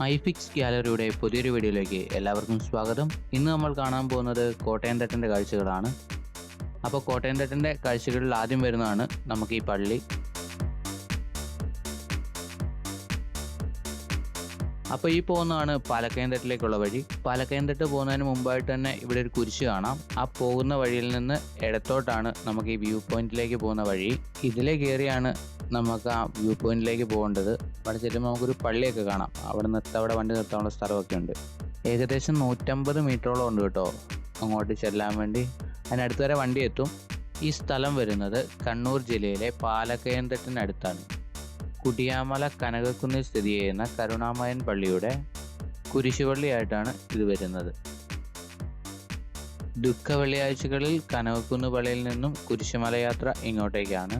ഐഫിക്സ് ഗാലറിയുടെ പുതിയൊരു വീഡിയോയിലേക്ക് എല്ലാവർക്കും സ്വാഗതം. ഇന്ന് നമ്മൾ കാണാൻ പോകുന്നത് കോട്ടയം തട്ടിന്റെ കാഴ്ചകളാണ്. അപ്പോൾ കോട്ടയം തട്ടിന്റെ കാഴ്ചകളിൽ ആദ്യം വരുന്നതാണ് നമുക്ക് ഈ പള്ളി. അപ്പോൾ ഈ പോകുന്നതാണ് പാലക്കയംതട്ടിലേക്കുള്ള വഴി. പാലക്കയംതട്ട് പോകുന്നതിന് മുമ്പായിട്ട് തന്നെ ഇവിടെ ഒരു കുരിശ് കാണാം. ആ പോകുന്ന വഴിയിൽ നിന്ന് ഇടത്തോട്ടാണ് നമുക്ക് ഈ വ്യൂ പോയിന്റിലേക്ക് പോകുന്ന വഴി. ഇതിലെ കയറിയാണ് നമുക്ക് ആ വ്യൂ പോയിന്റിലേക്ക് പോകേണ്ടത്. അവിടെ ചെല്ലുമ്പോൾ നമുക്കൊരു പള്ളിയൊക്കെ കാണാം. അവിടെ നിർത്താൻ അവിടെ വണ്ടി നിർത്താനുള്ള സ്ഥലമൊക്കെ ഉണ്ട്. ഏകദേശം നൂറ്റമ്പത് മീറ്ററോളം ഉണ്ട് കേട്ടോ അങ്ങോട്ട് ചെല്ലാൻ വേണ്ടി. അതിനടുത്ത് വരെ വണ്ടി എത്തും. ഈ സ്ഥലം വരുന്നത് കണ്ണൂർ ജില്ലയിലെ പാലക്കയം തട്ടിനടുത്താണ്. കുടിയാമല കനകക്കുന്നിൽ സ്ഥിതി ചെയ്യുന്ന കരുണാമയൻ പള്ളിയുടെ കുരിശുപള്ളിയായിട്ടാണ് ഇത് വരുന്നത്. ദുഃഖ വെള്ളിയാഴ്ചകളിൽ കനകക്കുന്ന് പള്ളിയിൽ നിന്നും കുരിശുമല യാത്ര ഇങ്ങോട്ടേക്കാണ്.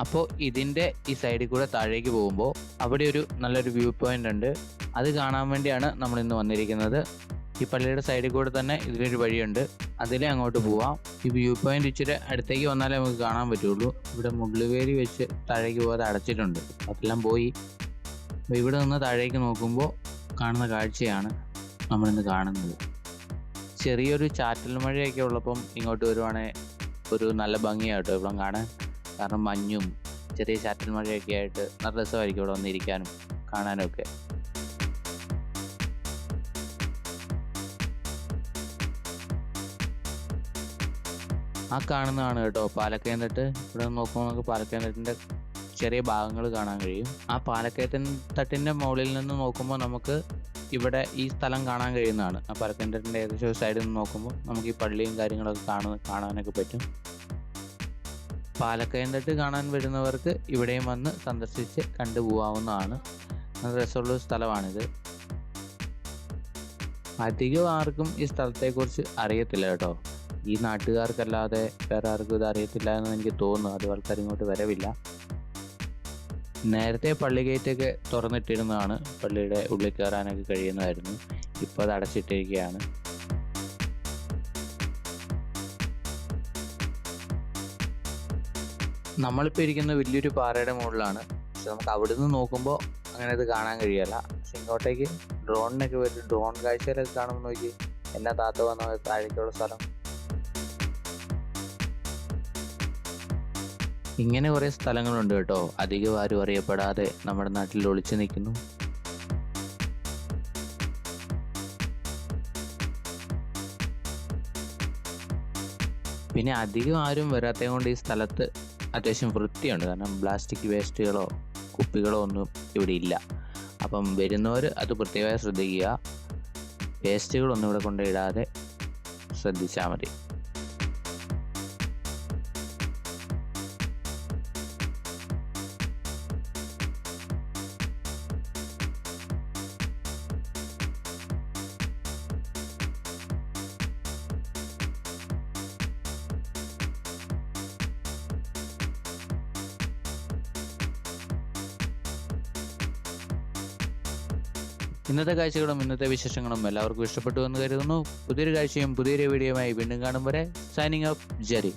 അപ്പോൾ ഇതിന്റെ ഈ സൈഡിൽ കൂടെ താഴേക്ക് പോകുമ്പോൾ അവിടെ ഒരു നല്ലൊരു വ്യൂ പോയിന്റ് ഉണ്ട്. അത് കാണാൻ വേണ്ടിയാണ് നമ്മൾ ഇന്ന് വന്നിരിക്കുന്നത്. ഈ പള്ളിയുടെ സൈഡിൽ കൂടെ തന്നെ ഇതിലൊരു വഴിയുണ്ട്. അതിലേ അങ്ങോട്ട് പോവാം. ഈ വ്യൂ പോയിന്റ് ഇച്ചിരി അടുത്തേക്ക് വന്നാലേ നമുക്ക് കാണാൻ പറ്റുള്ളൂ. ഇവിടെ മുള്ളുവേലി വെച്ച് താഴേക്ക് പോകാതെ അടച്ചിട്ടുണ്ട്. അതെല്ലാം പോയി. അപ്പോൾ ഇവിടെ നിന്ന് താഴേക്ക് നോക്കുമ്പോൾ കാണുന്ന കാഴ്ചയാണ് നമ്മളിന്ന് കാണുന്നത്. ചെറിയൊരു ചാറ്റൽ മഴയൊക്കെ ഉള്ളപ്പം ഇങ്ങോട്ട് വരുവാണെങ്കിൽ ഒരു നല്ല ഭംഗിയാട്ടോ ഇവിടെ കാണാൻ. കാരണം മഞ്ഞും ചെറിയ ചാറ്റൽ മഴയൊക്കെ ആയിട്ട് നല്ല രസമായിരിക്കും ഇവിടെ വന്നിരിക്കാനും കാണാനും ഒക്കെ ആ കാണുന്നതാണ് കേട്ടോ പാലക്കയം ഇവിടെ നോക്കുമ്പോൾ നമുക്ക് പാലക്കയം തട്ടിന്റെ ചെറിയ ഭാഗങ്ങൾ കാണാൻ കഴിയും. ആ പാലക്കയത്തൻ തട്ടിന്റെ മുകളിൽ നിന്ന് നോക്കുമ്പോൾ നമുക്ക് ഇവിടെ ഈ സ്ഥലം കാണാൻ കഴിയുന്നതാണ്. ആ പാലക്കയം തട്ടിന്റെ ഏകദേശം സൈഡിൽ നിന്ന് നോക്കുമ്പോൾ നമുക്ക് ഈ പള്ളിയും കാര്യങ്ങളൊക്കെ കാണാൻ കാണാനൊക്കെ പറ്റും. പാലക്കയം തട്ട് കാണാൻ വരുന്നവർക്ക് ഇവിടെയും വന്ന് സന്ദർശിച്ച് കണ്ടുപോകാവുന്നതാണ് രസമുള്ള സ്ഥലമാണിത്. അധികം ആർക്കും ഈ സ്ഥലത്തെക്കുറിച്ച് അറിയത്തില്ല കേട്ടോ. ഈ നാട്ടുകാർക്കല്ലാതെ വേറെ ആർക്കും ഇത് അറിയത്തില്ല എന്ന് എനിക്ക് തോന്നുന്നു. അത് ആൾക്കാർ ഇങ്ങോട്ട് വരവില്ല. നേരത്തെ പള്ളി ഗേറ്റൊക്കെ തുറന്നിട്ടിരുന്നതാണ്. പള്ളിയുടെ ഉള്ളിൽ കയറാനൊക്കെ കഴിയുന്നതായിരുന്നു. ഇപ്പോൾ അത് അടച്ചിട്ടിരിക്കുകയാണ്. നമ്മളിപ്പോൾ ഇരിക്കുന്ന വലിയൊരു പാറയുടെ മുകളിലാണ്. പക്ഷെ നമുക്ക് അവിടെ നിന്ന് നോക്കുമ്പോൾ അങ്ങനെ ഇത് കാണാൻ കഴിയല്ല. പക്ഷെ ഇങ്ങോട്ടേക്ക് ഡ്രോണിനൊക്കെ വരും ഡ്രോൺ കാഴ്ചയിലൊക്കെ കാണുമ്പോൾ നോക്കി. എന്നാ താത്ത വന്ന? താഴേക്കുള്ള സ്ഥലം. ഇങ്ങനെ കുറേ സ്ഥലങ്ങളുണ്ട് കേട്ടോ. അധികം ആരും അറിയപ്പെടാതെ നമ്മുടെ നാട്ടിൽ ഒളിച്ചു നിൽക്കുന്നു. പിന്നെ അധികം ആരും വരാത്തത് കൊണ്ട് ഈ സ്ഥലത്ത് അത്യാവശ്യം വൃത്തിയുണ്ട്. കാരണം പ്ലാസ്റ്റിക് വേസ്റ്റുകളോ കുപ്പികളോ ഒന്നും ഇവിടെ ഇല്ല. അപ്പം വരുന്നവർ അത് പ്രത്യേകമായി ശ്രദ്ധിക്കുക. വേസ്റ്റുകളൊന്നും ഇവിടെ കൊണ്ടിടാതെ ശ്രദ്ധിച്ചാൽ മതി. ഇന്നത്തെ കാഴ്ചകളും ഇന്നത്തെ വിശേഷങ്ങളും എല്ലാവർക്കും ഇഷ്ടപ്പെട്ടു എന്ന് കരുതുന്നു. പുതിയൊരു കാഴ്ചയും പുതിയൊരു വീഡിയോയുമായി വീണ്ടും കാണും വരെ സൈനിങ് ഓഫ് ജെറി